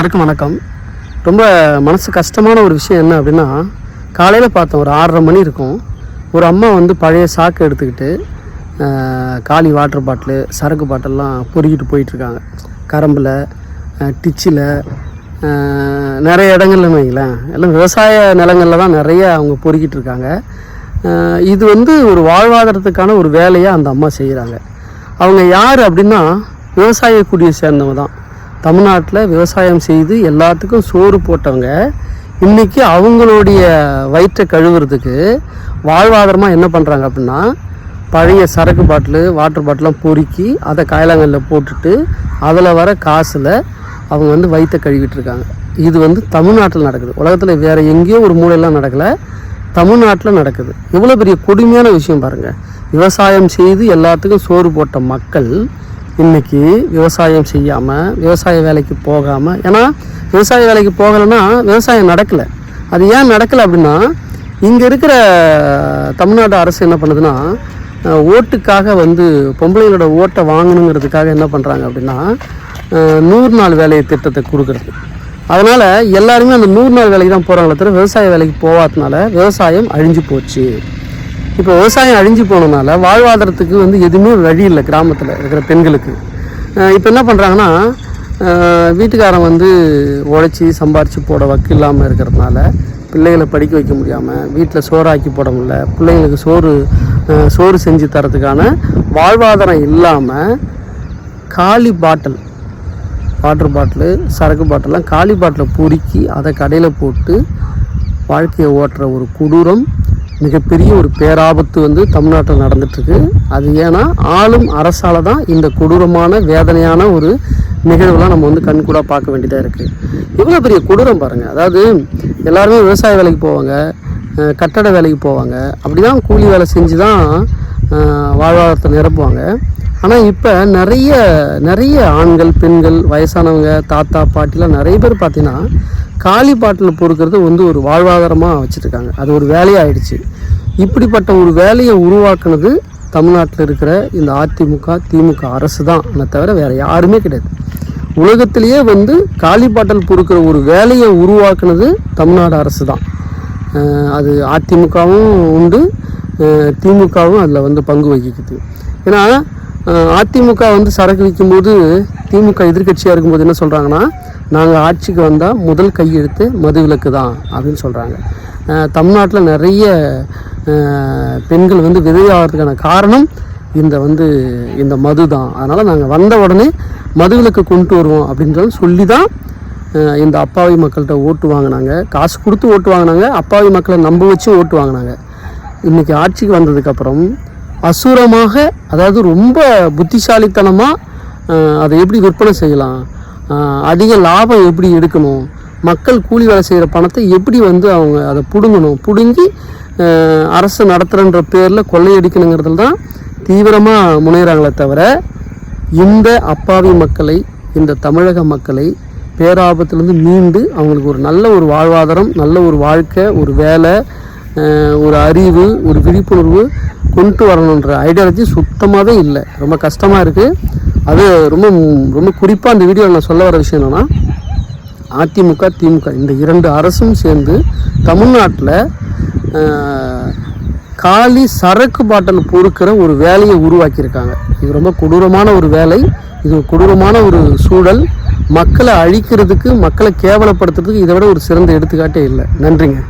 எல்லாருக்கும் வணக்கம். ரொம்ப மனசு கஷ்டமான ஒரு விஷயம் என்ன அப்படின்னா காலையில் பார்த்தோம் ஒரு ஆறரை மணி இருக்கும். ஒரு அம்மா வந்து பழைய சாக்கு எடுத்துக்கிட்டு காலி வாட்டர் பாட்டிலு சரக்கு பாட்டிலெலாம் பொறிக்கிட்டு போயிட்டுருக்காங்க. கரம்பில் டிச்சில் நிறைய இடங்கள்ல வைங்களேன். எல்லாம் விவசாய நிலங்களில் தான் நிறைய அவங்க பொறிக்கிட்டு இருக்காங்க இது வந்து ஒரு வாழ்வாதாரத்துக்கான ஒரு வேலையை அந்த அம்மா செய்கிறாங்க அவங்க யார் அப்படின்னா விவசாய குடியை சேர்ந்தவங்க தான். தமிழ்நாட்டில் விவசாயம் செய்து எல்லாத்துக்கும் சோறு போட்டவங்க இன்றைக்கி அவங்களுடைய வயிற்றை கழுவுறதுக்கு வாழ்வாதாரமாக என்ன பண்ணுறாங்க அப்படின்னா பழைய சரக்கு பாட்டிலு வாட்டர் பாட்டிலாம் பொறுக்கி அதை காயலாங்கல்ல போட்டுட்டு அதில் வர காசில் அவங்க வந்து வயிற்றை கழுவிட்டு இருக்காங்க. இது வந்து தமிழ்நாட்டில் நடக்குது. உலகத்தில் வேறு எங்கேயோ ஒரு மூலையெல்லாம் நடக்கலை. தமிழ்நாட்டில் நடக்குது. எவ்வளோ பெரிய கொடுமையான விஷயம் பாருங்கள் விவசாயம் செய்து எல்லாத்துக்கும் சோறு போட்ட மக்கள் இன்னைக்கு விவசாயம் செய்யாமல் விவசாய வேலைக்கு போகாமல் ஏன்னா விவசாய வேலைக்கு போகலைன்னா விவசாயம் நடக்கலை. அது ஏன் நடக்கலை அப்படின்னா இங்கே இருக்கிற தமிழ்நாடு அரசு என்ன பண்ணுதுன்னா ஓட்டுக்காக வந்து பொம்பளைங்களோட ஓட்டை வாங்கணுங்கிறதுக்காக என்ன பண்ணுறாங்க அப்படின்னா நூறு நாள் வேலை திட்டத்தை கொடுக்குறது. அதனால் எல்லாருமே அந்த நூறு நாள் வேலைக்கு தான் போகிறாங்களே தவிர விவசாய வேலைக்கு போகாதனால விவசாயம் அழிஞ்சு போச்சு. இப்போ விவசாயம் அழிஞ்சு போனதுனால வாழ்வாதாரத்துக்கு வந்து எதுவுமே வழி இல்லை கிராமத்தில் இருக்கிற பெண்களுக்கு. இப்போ என்ன பண்ணுறாங்கன்னா வீட்டுக்காரன் வந்து உழைச்சி சம்பாரித்து போட வக்கு இல்லாமல் இருக்கிறதுனால பிள்ளைகளை படிக்க வைக்க முடியாமல் வீட்டில் சோறாக்கி போட முடியல பிள்ளைங்களுக்கு சோறு சோறு செஞ்சு தரத்துக்கான வாழ்வாதாரம் இல்லாமல் காலி பாட்டில் வாட்டர் பாட்டிலு சரக்கு பாட்டிலாம் காலி பாட்டிலை பொறுக்கி அதை கடையில் போட்டு வாழ்க்கையை ஓட்டுற ஒரு கொடூரம் மிகப்பெரிய ஒரு பேராபத்து வந்து தமிழ்நாட்டில் நடந்துட்டுருக்கு. அது ஏன்னா ஆளும் அரசால் தான் இந்த கொடூரமான வேதனையான ஒரு நிகழ்வுலாம் நம்ம வந்து கண்கூடாக பார்க்க வேண்டியதாக இருக்குது இவ்வளோ பெரிய கொடூரம் பாருங்கள் அதாவது எல்லாருமே விவசாய வேலைக்கு போவாங்க கட்டட வேலைக்கு போவாங்க. அப்படி தான் கூலி வேலை செஞ்சு தான் வாழ்வாதாரத்தை நிரப்புவாங்க. ஆனால் இப்போ நிறைய நிறைய ஆண்கள் பெண்கள் வயசானவங்க தாத்தா பாட்டிலாம் நிறைய பேர் பார்த்தீங்கன்னா காளி பாட்டில் பொறுக்கிறது வந்து ஒரு வாழ்வாதாரமாக வச்சுருக்காங்க. அது ஒரு வேலையாகிடுச்சு இப்படிப்பட்ட ஒரு வேலையை உருவாக்குனது தமிழ்நாட்டில் இருக்கிற இந்த அதிமுக திமுக அரசு தான். தவிர வேறு யாருமே கிடையாது. உலகத்திலேயே வந்து காளி பாட்டல் பொறுக்கிற ஒரு வேலையை உருவாக்குனது தமிழ்நாடு அரசு தான். அது அதிமுகவும் உண்டு. திமுகவும் அதில் வந்து பங்கு வகிக்குது. ஏன்னா அதிமுக வந்து சரக்கு விற்கும்போது திமுக எதிர்க்கட்சியாக இருக்கும்போது என்ன சொல்கிறாங்கன்னா நாங்கள் ஆட்சிக்கு வந்தால் முதல் கையெழுத்து மதுவிலக்கு தான் அப்படின்னு சொல்கிறாங்க தமிழ்நாட்டில் நிறைய பெண்கள் வந்து விதவையாகிறதுக்கான காரணம் இந்த வந்து இந்த மது தான். அதனால் நாங்கள் வந்த உடனே மதுவிலக்கு கொண்டு வருவோம் அப்படின்றது சொல்லி தான் இந்த அப்பாவி மக்கள்கிட்ட ஓட்டு வாங்கினாங்க. காசு கொடுத்து ஓட்டு வாங்கினாங்க அப்பாவி மக்களை நம்ப வச்சு ஓட்டு வாங்கினாங்க. இன்றைக்கி ஆட்சிக்கு வந்ததுக்கப்புறம் அசுரமாக அதாவது ரொம்ப புத்திசாலித்தனமாக அதை எப்படி விற்பனை செய்யலாம்? அதிக லாபம் எப்படி எடுக்கணும்? மக்கள் கூலி வேலை செய்கிற பணத்தை எப்படி வந்து அவங்க அதை பிடுங்கணும்? பிடுங்கி அரசு நடத்துகிறன்ற பேரில் கொள்ளையடிக்கணுங்கிறதுல தான் தீவிரமாக முனைகிறாங்களே தவிர இந்த அப்பாவி மக்களை இந்த தமிழக மக்களை பேராபத்துலேருந்து மீண்டு அவங்களுக்கு ஒரு நல்ல ஒரு வாழ்வாதாரம் நல்ல ஒரு வாழ்க்கை ஒரு வேலை ஒரு அறிவு ஒரு விழிப்புணர்வு கொண்டு வரணுன்ற ஐடியாலஜி சுத்தமாகவே இல்லை. ரொம்ப கஷ்டமாக இருக்குது அது ரொம்ப ரொம்ப குறிப்பாக அந்த வீடியோவில் நான் சொல்ல வர விஷயம் என்னென்னா அதிமுக திமுக இந்த இரண்டு அரசும் சேர்ந்து தமிழ்நாட்டில் காலி சரக்கு பாட்டில் பொறுக்கிற ஒரு வேலையை உருவாக்கியிருக்காங்க. இது ரொம்ப கொடூரமான ஒரு வேலை. இது ஒரு கொடூரமான ஒரு சூழல். மக்களை அழிக்கிறதுக்கு மக்களை கேவலப்படுத்துறதுக்கு இதை விட ஒரு சிறந்த எடுத்துக்காட்டே இல்லை. நன்றிங்க.